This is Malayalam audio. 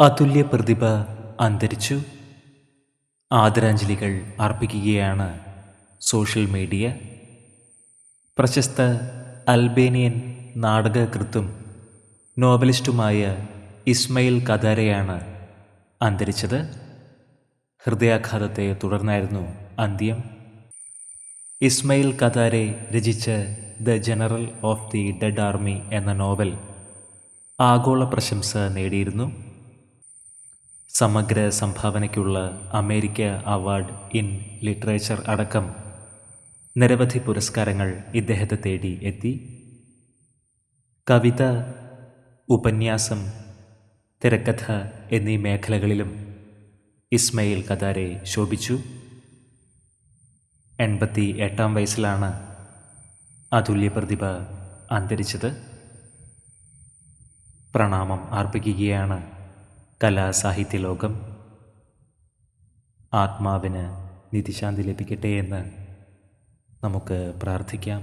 അതുല്യ പ്രതിഭ അന്തരിച്ചു. ആദരാഞ്ജലികൾ അർപ്പിക്കുകയാണ് സോഷ്യൽ മീഡിയ. പ്രശസ്ത അൽബേനിയൻ നാടകകൃത്തും നോവലിസ്റ്റുമായ ഇസ്മയിൽ കദാരയാണ് അന്തരിച്ചത്. ഹൃദയാഘാതത്തെ തുടർന്നായിരുന്നു അന്ത്യം. ഇസ്മയിൽ കദാരെ രചിച്ച the general of the dead army എന്ന നോവൽ ആഗോള പ്രശംസ നേടിയിരുന്നു. സമഗ്ര സംഭാവനയ്ക്കുള്ള അമേരിക്ക അവാർഡ് ഇൻ ലിറ്ററേച്ചർ അടക്കം നിരവധി പുരസ്കാരങ്ങൾ ഇദ്ദേഹത്തെ തേടി എത്തി. കവിത ഉപന്യാസം തിരക്കഥ എന്നീ മേഖലകളിലും ഇസ്മയിൽ കദാരെ ശോഭിച്ചു. എൺപത്തി എട്ടാം വയസ്സിലാണ് അതുല്യ പ്രതിഭ അന്തരിച്ചത്. പ്രണാമം അർപ്പിക്കുകയാണ് കലാസാഹിത്യ ലോകം ആത്മാവിന് നിധിശാന്തി ലഭിക്കട്ടെ എന്ന് നമുക്ക് പ്രാർത്ഥിക്കാം.